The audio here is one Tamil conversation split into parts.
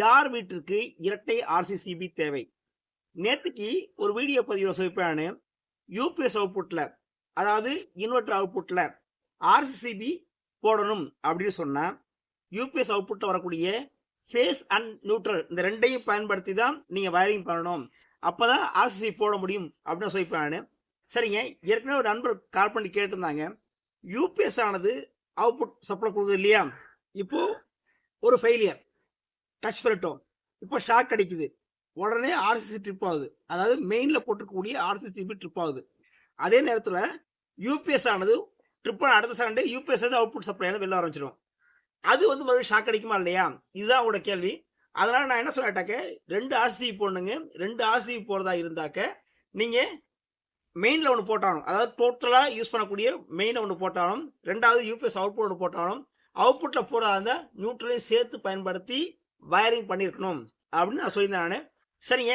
யார் வீட்டிற்கு இரட்டை ஆர்சிசிபி தேவை? நேத்துக்கு ஒரு வீடியோ பதிவில் சொல்லிப்பானு யூபிஎஸ் அவுட்புட்ல அதாவது இன்வெர்டர் அவுட்புட்ல ஆர்சிசிபி போடணும் அப்படின்னு சொன்னா யூபிஎஸ் அவுட்புட்ல வரக்கூடிய ஃபேஸ் அண்ட் நியூட்ரல் இந்த ரெண்டையும் பயன்படுத்தி தான் நீங்க வயரிங் பண்ணணும். அப்பதான் ஆர்சிசி போட முடியும் அப்படின்னு சொல்லிப்பானு சரிங்க ஏற்கனவே ஒரு நண்பர் கால் பண்ணி கேட்டிருந்தாங்க. யூபிஎஸ் ஆனது அவுட்புட் சப்ளை கொடுக்குது இல்லையா? இப்போ ஒரு ஃபெயிலியர் டச் பண்ணிட்டோம். இப்போ ஷாக் அடிக்குது. உடனே ஆர்சிசி ட்ரிப் ஆகுது. அதாவது மெயினில் போட்டிருக்கக்கூடிய ஆர்சிசி ட்ரிப் ஆகுது. அதே நேரத்தில் யூபிஎஸ் ஆனது ட்ரிப் அடுத்த சண்டே யூபிஎஸ் வந்து அவுட்புட் சப்ளைல வெளில ஆரம்பிச்சிடும். அது வந்து மறுபடியும் ஷாக் அடிக்குமா இல்லையா? இதுதான் அவங்களோட கேள்வி. அதனால் நான் என்ன சொல்லிட்டாக்க ரெண்டு ஆர்சிசி போடணுங்க. ரெண்டு ஆர்சிசி போகிறதா இருந்தாக்க நீங்கள் மெயினில் ஒன்று போட்டாலும் அதாவது டோட்டலாக யூஸ் பண்ணக்கூடிய மெயினில் ஒன்று போட்டாலும் ரெண்டாவது யூபிஎஸ் அவுட்புட் ஒன்று போட்டாலும் அவுட்புட்டில் போகிறதா இருந்தால் நியூட்ரலையும் சேர்த்து பயன்படுத்தி வயரிங் பண்ணியிருக்கணும் அப்படின்னு நான் சொல்லியிருந்தேன் நான். சரிங்க.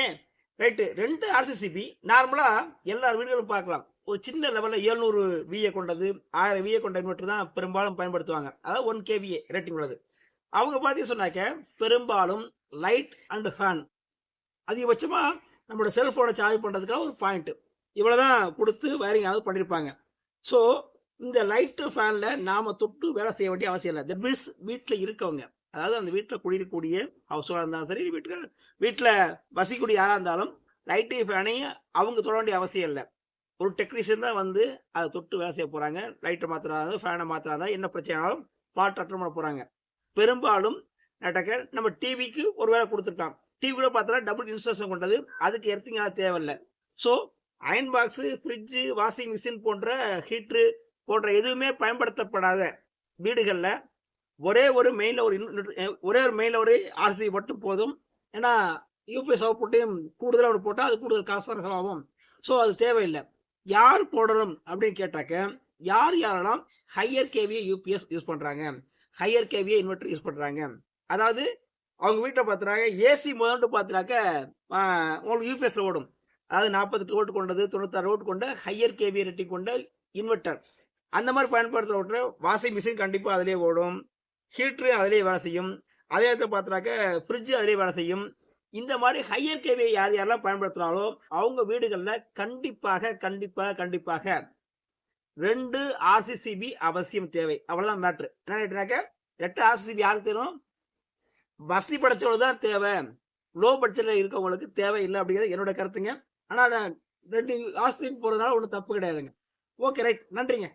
ரைட்டு ரெண்டு ஆர்சிசிபி நார்மலாக எல்லா வீடுகளும் பார்க்கலாம். ஒரு சின்ன லெவலில் எழுநூறு விஏ கொண்டது ஆயிரம் விஏ கொண்ட இன்வெர்டர் தான் பெரும்பாலும் பயன்படுத்துவாங்க. அதாவது ஒன் கேவிஏ ரேட்டிங் உள்ளது. அவங்க பார்த்து சொன்னாக்க பெரும்பாலும் லைட் அண்ட் ஃபேன் அதிகபட்சமாக நம்மளோட செல்ஃபோனை சார்ஜ் பண்ணுறதுக்காக ஒரு பாயிண்ட்டு இவ்வளோ தான் கொடுத்து வயரிங் அதாவது பண்ணியிருப்பாங்க ஸோ இந்த லைட்டு ஃபேனில் நாம் தொட்டு வேலை செய்ய வேண்டிய அவசியம் இல்லை. தட் மீன்ஸ் வீட்டில் இருக்கவங்க அதாவது அந்த வீட்டில் குடியிருக்கக்கூடிய ஹவுஸ் ஓனர் இருந்தாலும் சரி வீட்டுக்கு வீட்டில் வசிக்கூடிய யாராக இருந்தாலும் லைட்டு ஃபேனையும் அவங்க தொட வேண்டிய அவசியம் இல்லை. ஒரு டெக்னீஷியன் தான் வந்து அதை தொட்டு வேலை செய்ய போகிறாங்க லைட்டை மாற்றினா ஃபேனை மாற்றினா என்ன பிரச்சனைனாலும் பாட்டு அட்டன் பண்ண போகிறாங்க பெரும்பாலும் நடக்க நம்ம டிவிக்கு ஒரு வேலை கொடுத்துருக்கான். டிவி கூட பார்த்தா டபுள் இன்ஸ்டலேஷன் கொண்டது. அதுக்கு எர்த்திங்காக தேவையில்லை. So iron box fridge washing machine போன்ற ஹீட்ரு போன்ற எதுவுமே பயன்படுத்தப்படாத வீடுகளில் ஒரே ஒரு மெயினில் ஒரு ஒரே ஒரு மெயினில் ஒரு ஆர்சி மட்டும் போதும். ஏன்னா யூபிஎஸ் அவுட்புட்டையும் கூடுதலாக ஒன்று போட்டால் அது கூடுதல் காசு வர செலவாகும். ஸோ அது தேவையில்லை. யார் போடணும் அப்படின்னு கேட்டாக்க யார் யாரெல்லாம் ஹையர் கேவியை யூபிஎஸ் யூஸ் பண்ணுறாங்க ஹையர் கேவியை இன்வெர்டர் யூஸ் பண்ணுறாங்க அதாவது அவங்க வீட்டில் பார்த்துறாங்க ஏசி முதல்ட்டு பார்த்துனாக்க உங்களுக்கு யூபிஎஸ்ல ஓடும். அதாவது நாற்பது வோல்ட் கொண்டது தொண்ணூத்தாறு வோல்ட் கொண்ட ஹையர் கேவி ரேட்டிங் கொண்ட இன்வெர்டர் அந்த மாதிரி பயன்படுத்துகிற ஓட்டுற வாஷிங் மிஷின் கண்டிப்பாக அதிலே ஓடும். ஹீட்ரு அதிலே வேலை செய்யும். அதே நேரத்தில் பார்த்தாக்க ஃப்ரிட்ஜு அதிலே வேலை செய்யும். இந்த மாதிரி ஹையர் கேவியை யார் யாரெல்லாம் பயன்படுத்துகிறாங்களோ அவங்க வீடுகளில் கண்டிப்பாக கண்டிப்பாக கண்டிப்பாக ரெண்டு ஆர்சிசிபி அவசியம் தேவை. அவ்வளோதான் மேட்ரு என்ன கேட்டாக்க ரெண்டு ஆர்சிசிபி யாருக்கு தேரும் வசதி படைச்சவங்களுக்கு தான் தேவை. லோ பட்ஜெட்டில் இருக்கவங்களுக்கு இல்லை அப்படிங்கிறது என்னோட கருத்துங்க. ஆனால் ரெண்டு ஆர்சிசிபி போகிறதுனால ஒன்றும் தப்பு கிடையாதுங்க. ஓகே ரைட் நன்றிங்க.